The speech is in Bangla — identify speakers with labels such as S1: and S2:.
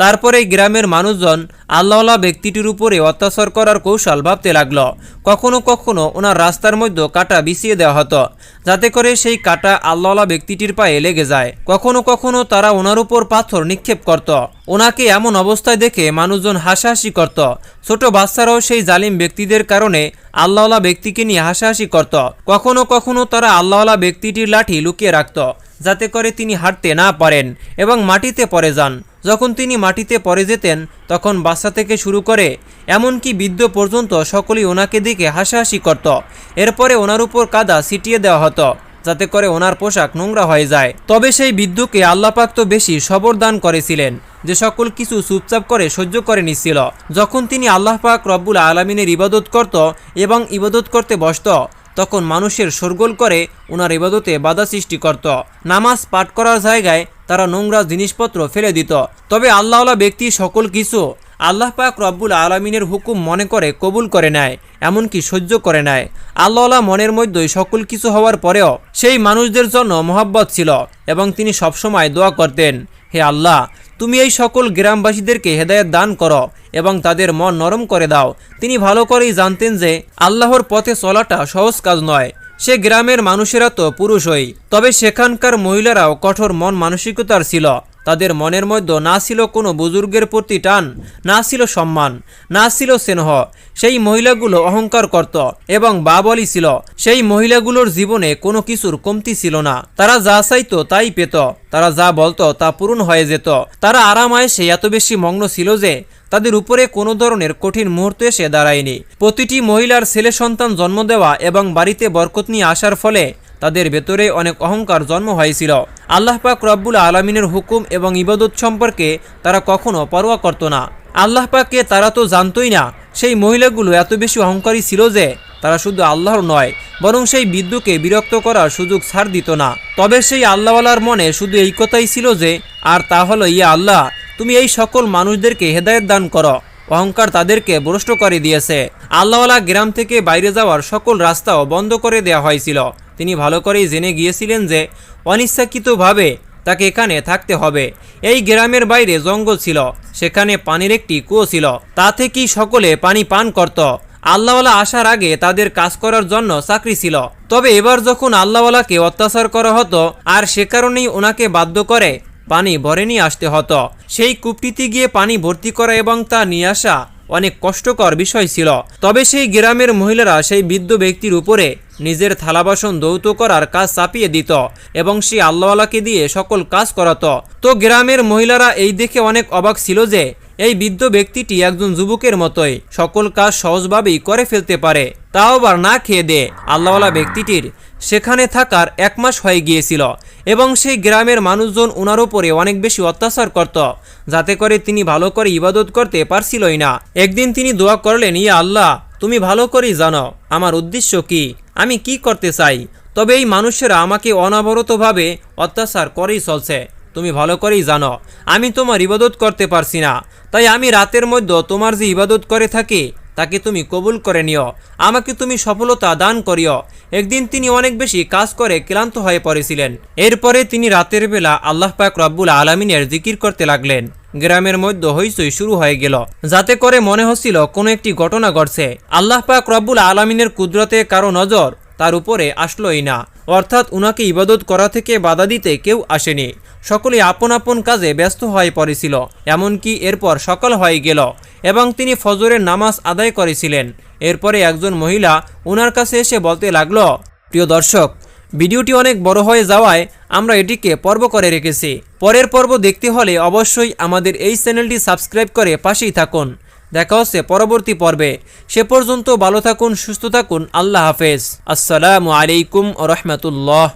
S1: তারপরে গ্রামের মানুষজন আল্লাহলা ব্যক্তিটির উপরে অত্যাচার করার কৌশল ভাবতে লাগল। কখনো কখনো ওনার রাস্তার মধ্যে কাটা বিছিয়ে দেওয়া হতো, যাতে করে সেই কাটা আল্লাহলা ব্যক্তিটির পায়ে লেগে যায়। কখনো কখনো তারা ওনার উপর পাথর নিক্ষেপ করত। ওনাকে এমন অবস্থায় দেখে মানুষজন হাসাহাসি করত। ছোট বাচ্চারাও সেই জালিম ব্যক্তিদের কারণে আল্লাহলা ব্যক্তিকে নিয়ে হাসাহাসি করত। কখনো কখনো তারা আল্লাহলা ব্যক্তিটির লাঠি লুকিয়ে রাখত। যাতে করে তিনি হাঁটতে না পারেন এবং মাটিতে পড়ে যান। যখন তিনি মাটিতে পড়ে যেতেন, তখন বাচ্চা থেকে শুরু করে, এমনকি বৃদ্ধ পর্যন্ত সকলেই ওনাকে দিকে হাসাহাসি করত। এরপরে ওনার উপর কাদা ছিটিয়ে দেওয়া হতো, যাতে করে ওনার পোশাক নোংরা হয়ে যায়। তবে সেই বৃদ্ধকে আল্লাপাক তো বেশি সবর দান করেছিলেন, যে সকল কিছু চুপচাপ করে সহ্য করে নিচ্ছিল। যখন তিনি আল্লাহ পাক রব্বুল আলমিনের ইবাদত করত এবং ইবাদত করতে বসত তখন মানুষের শোরগোল করে ওনার ইবাদতে বাধা সৃষ্টি করত। নামাজ পাঠ করার জায়গায় তারা নোংরা জিনিসপত্র ফেলে দিত। তবে আল্লাহলা ব্যক্তি সকল কিছু আল্লাহ পাক রব্বুল আলমিনের হুকুম মনে করে কবুল করে নেয়, এমনকি সহ্য করে নেয়। আল্লাহলা মনের মধ্যেই সকল কিছু হওয়ার পরেও সেই মানুষদের জন্য মহাব্বত ছিল এবং তিনি সবসময় দোয়া করতেন, হে আল্লাহ তুমি এই সকল গ্রামবাসীদেরকে হেদায়ত দান করো এবং তাদের মন নরম করে দাও। তিনি ভালো করেই জানতেন যে আল্লাহর পথে চলাটা সহজ কাজ নয়। সে গ্রামের মানুষেরা তো পুরুষই। তবে সেখানকার মহিলারাও কঠোর মন মানসিকতার ছিল। তাদের মনের মধ্যে না ছিল কোনো বুজুর্গের প্রতি টান, না ছিল সম্মান, না ছিল স্নেহ। সেই মহিলাগুলো অহংকার করত এবং বাবলি ছিল, সেই মহিলাগুলোর জীবনে কোনো কিছুর কমতি ছিল না। তারা যা চাইতো তাই পেত, তারা যা বলতো তা পূরণ হয়ে যেত। তারা আরাম আয়েসে এত বেশি মগ্ন ছিল যে, তাদের উপরে কোনো ধরনের কঠিন মুহূর্ত এসে দাঁড়ায়নি। প্রতিটি মহিলার ছেলে সন্তান জন্ম দেওয়া এবং বাড়িতে বরকত নিয়ে আসার ফলে তাদের ভেতরে অনেক অহংকার জন্ম হয়েছিল। আল্লাহ পাক রব্বুল আলমিনের হুকুম এবং ইবাদত সম্পর্কে তারা কখনো পরোয়া করত না। আল্লাহ পাককে তারা তো জানতই না, সেই মহিলাগুলো এত বেশি অহংকারী ছিল যে তারা শুধু আল্লাহর নয়, বরং সেই বিদ্যুকে বিরক্ত করার সুযোগ ছাড় দিত না। তবে সেই আল্লাহওয়ালার মনে শুধু এই কথাই ছিল যে, আর তা হলো, ইয়া আল্লাহ, তুমি এই সকল মানুষদেরকে হেদায়ত দান করো। অহংকার তাদেরকে ভ্রষ্ট করে দিয়েছে। আল্লাহওয়ালা গ্রাম থেকে বাইরে যাওয়ার সকল রাস্তাও বন্ধ করে দেওয়া হয়েছিল। তিনি ভালো করেই জেনে গিয়েছিলেন যে অনিচ্ছাকৃতভাবে তাকে এখানে থাকতে হবে। এই গ্রামের বাইরে জঙ্গল ছিল, সেখানে পানির একটি কুয়ো ছিল। তা থেকেই সকলে পানি পান করত। আল্লাহওয়ালা আসার আগে তাদের কাজ করার জন্য চাকরি ছিল। তবে এবার যখন আল্লাহওয়ালাকে অত্যাচার করা হতো, আর সে কারণেই ওনাকে বাধ্য করে পানি ভরে নিয়ে আসতে হতো। সেই কূপটিতে গিয়ে পানি ভর্তি করা এবং তা নিয়ে আসা অনেক কষ্টকর বিষয় ছিল। তবে সেই গ্রামের মহিলারা সেই বৃদ্ধ ব্যক্তির উপরে নিজের থালা বাসন দৌত করার কাজ চাপিয়ে দিত এবং সেই আল্লাহওয়ালাকে দিয়ে সকল কাজ করাত। তো গ্রামের মহিলারা এই দেখে অনেক অবাক ছিল যে, এই বৃদ্ধ ব্যক্তিটি একজন যুবকের মতোই সকল কাজ সহজভাবেই করে ফেলতে পারে। তাও আবার না খেয়ে দে, আল্লাহওয়ালা ব্যক্তিটির সেখানে থাকার এক মাস হয়ে গিয়েছিল এবং সেই গ্রামের মানুষজন ওনার উপরে অনেক বেশি অত্যাচার করত, যাতে করে তিনি ভালো করে ইবাদত করতে পারছিলই না। একদিন তিনি দোয়া করলেন, ইয়া আল্লাহ, তুমি ভালো করেই জানো, আমার উদ্দেশ্য কি? আমি কি করতে চাই? তবে এই মানুষেরা আমাকে অনবরতভাবে অত্যাচার করেই চলছে। তুমি ভালো করেই জানো, আমি তোমার ইবাদত করতে পারছি না। তাই আমি রাতের মধ্যে তোমার যে ইবাদত করে থাকি, তাকে তুমি কবুল করে নিও। আমাকে তুমি সফলতা দান করিও। একদিন তিনি অনেক বেশি কাজ করে ক্লান্ত হয়ে পড়েছিলেন। এরপরে তিনি রাতের বেলা আল্লাহ পাক রব্বুল আলমিনের জিকির করতে লাগলেন। গ্রামের মধ্যে হইচই শুরু হয়ে গেল। যাতে করে মনে হচ্ছিল কোনো একটি ঘটনা ঘটছে। আল্লাহ পাক রব্বুল আলমিনের কুদরতে কারও নজর তার উপরে আসলোই না। অর্থাৎ উনাকে ইবাদত করা থেকে বাধা দিতে কেউ আসেনি। সকলে আপন আপন কাজে ব্যস্ত হয়ে পড়েছিল। এমনকি এরপর সকাল হয়ে গেল এবং তিনি ফজরের নামাজ আদায় করেছিলেন। এরপরে একজন মহিলা ওনার কাছে এসে বলতে লাগল, প্রিয় দর্শক ভিডিওটি অনেক বড় হয়ে যাওয়ায় আমরা এটিকে পর্ব করে রেখেছি। পরের পর্ব দেখতে হলে অবশ্যই আমাদের এই চ্যানেলটি সাবস্ক্রাইব করে পাশেই থাকুন। দেখা হচ্ছে পরবর্তী পর্বে। সে পর্যন্ত ভালো থাকুন, সুস্থ থাকুন। আল্লাহ হাফেজ। আসসালামু আলাইকুম রহমতুল্লাহ।